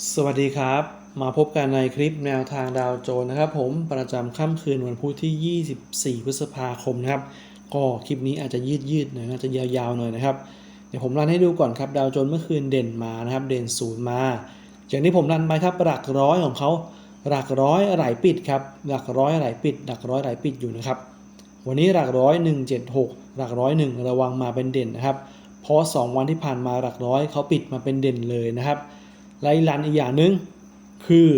สวัสดีครับ มาพบกันในคลิปแนวทางดาวโจนส์นะครับ ผมประจำค่ำคืนวันพุธที่ 24 พฤษภาคมนะครับ ก็คลิปนี้อาจจะยืดยืดหน่อยน่าจะยาวๆหน่อยนะครับ เดี๋ยวผมรันให้ดูก่อนครับดาวโจนส์เมื่อคืนเด่นมานะครับ เด่นศูนย์มาอย่างที่ผมรันไปครับหลักร้อยของเขาหลักร้อยไหลปิดครับหลักร้อยไหลปิด หลักร้อยไหลปิดอยู่นะครับ วันนี้หลักร้อย 176 หลักร้อยหนึ่งระวังมาเป็นเด่นนะครับ เพราะ 2 วันที่ผ่านมาหลักร้อยเขาปิดมาเป็นเด่นเลยนะครับ ไล่รันอีกอย่างหนึ่งคือ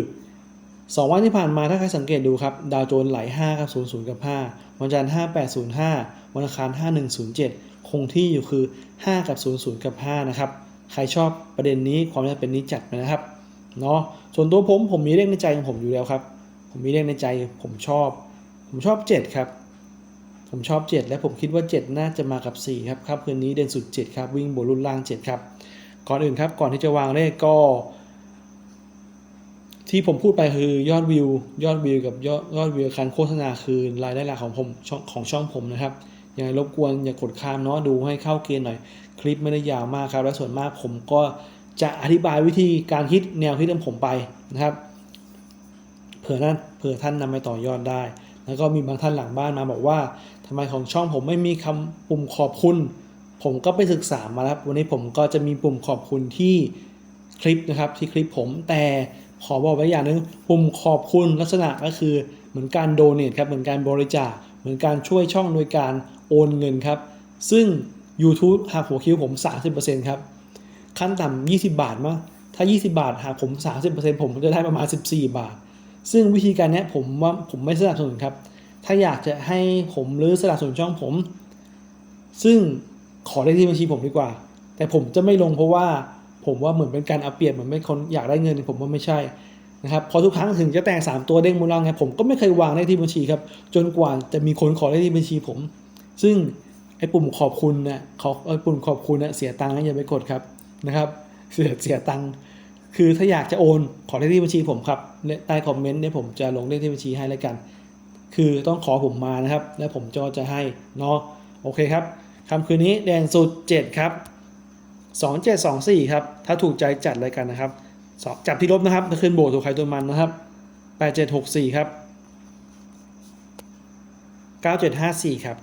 2 วันที่ผ่านมาถ้าใครสังเกตดูครับ ดาวโจนส์ไหล5กับ00กับ5วันจันทร์5805 วันอังคาร 5107 คงที่อยู่คือ 5 กับ 00 กับ 5 นะครับ ใครชอบประเด็นนี้ความจำเป็นนี้จัดไปนะครับเนาะส่วนตัวผมผมมีเลขในใจของผมอยู่แล้วครับ ผมมีเลขในใจผมชอบ ผมชอบ 7 ครับ ผมชอบ 7 และผมคิดว่า 7 น่าจะมากับ 4 ครับครับคืนนี้เด่นสุด 7 ครับ วิ่งบนรุ่นล่าง 7 ครับ ก่อนอื่นครับ ก่อนที่จะวางเลขก็ ที่ผมพูดไปคือยอดวิว ยอดวิวกับยอดยอดวิวการโฆษณาคือรายได้หลักของผมช่องของช่องผมนะครับยังไงรบกวนอย่ากดข้ามเนาะดูให้เข้าเกณฑ์หน่อย คลิปไม่ได้ยาวมากครับ และส่วนมากผมก็จะอธิบายวิธีการคิดแนวคิดของผมไปนะครับเผื่อท่านเผื่อท่านนำไปต่อยอดได้ แล้วก็มีบางท่านหลังบ้านมาบอกว่าทำไมของช่องผมไม่มีคำปุ่มขอบคุณ ผมก็ไปศึกษามาแล้ววันนี้ผมก็จะมีปุ่มขอบคุณที่คลิปนะครับที่คลิปผมแต่ ขอบอกไว้อย่างหนึงปุ่มขอบคุณลักษณะก็คือเหมือนการโดเนทครับเหมือนการบริจาคเหมือนการช่วยช่องโดยการโอนเงินครับ ซึ่ง YouTube หักหัวคิวผม 30%ครับ ขั้นต่ำ20 บาทมั้งถ้า 20 บาทหากผม 30%ผมจะได้ประมาณ 14 บาท ซึ่งวิธีการนี้ผมว่าผมไม่สนับสนุนครับ ถ้าอยากจะให้ผมหรือสนับสนุนช่องผม ซึ่งขอเลขที่บัญชีผมดีกว่า แต่ผมจะไม่ลงเพราะว่า ผมว่าเหมือนเป็นการเอาเปรียบเหมือนไม่คนอยากได้เงินผมว่าไม่ใช่นะครับพอทุกครั้งถึงจะแต่ง3ตัวเด้งมูลล่างไงผมก็ไม่เคยวางเลขที่บัญชีครับจนกว่าจะมีคนขอเลขที่บัญชีผม ซึ่งไอ้ปุ่มขอบคุณนี่ยขอไอ้ปุ่มขอบคุณนี่ยเสียตังค์อย่าไปกดครับนะครับ เสียเสียตังค์คือถ้าอยากจะโอนขอเลขที่บัญชีผมครับใต้คอมเมนต์เนี่ยผมจะลงเลขที่บัญชีให้แล้วกัน คือต้องขอผมมานะครับ แล้วผมจะจะให้เนาะโอเคครับคำคืนนี้แดงสุด 7 ครับ 2724 ครับ ถ้าถูกใจจัดรายกันนะครับ จับที่ลบนะครับถ้าขึ้นโบตัวใครตัวมันนะครับ 8764 ครับ 9754 ครับ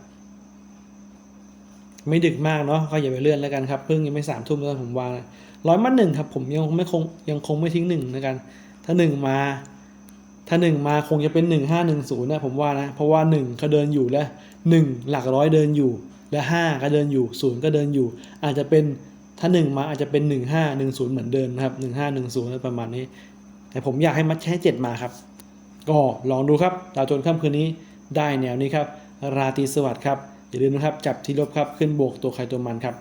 ไม่ดึกมากเนาะก็อย่าไปเลื่อนแล้วกันครับเพิ่งยังไม่สามทุ่มตอนผมวางร้อยมัดหนึ่งครับ ผมยังไม่คงยังคงไม่ทิ้งหนึ่งแล้วกัน ถ้าหนึ่งมาถ้าหนึ่งมาคงจะเป็นหนึ่งห้าหนึ่งศูนย์นะผมว่านะ เพราะว่าหนึ่งเขาเดินอยู่แล้วหนึ่งหลักร้อยเดินอยู่ และห้าก็เดินอยู่ศูนย์ก็เดินอยู่ อาจจะเป็น ถ้าหนึ่งมาอาจจะเป็นหนึ่งห้าหนึ่งศูนย์เหมือนเดิมนะครับหนึ่งห้าหนึ่งศูนย์ประมาณนี้ แต่ผมอยากให้มัดแค่เจ็ดมาครับ ก็ลองดูครับดาวโจนส์ค่ำคืนนี้ได้แนวนี้ครับ ราตรีสวัสดิ์ครับ อย่าลืมนะครับ จับที่ลบครับ ขึ้นบวกตัวใครตัวมันครับ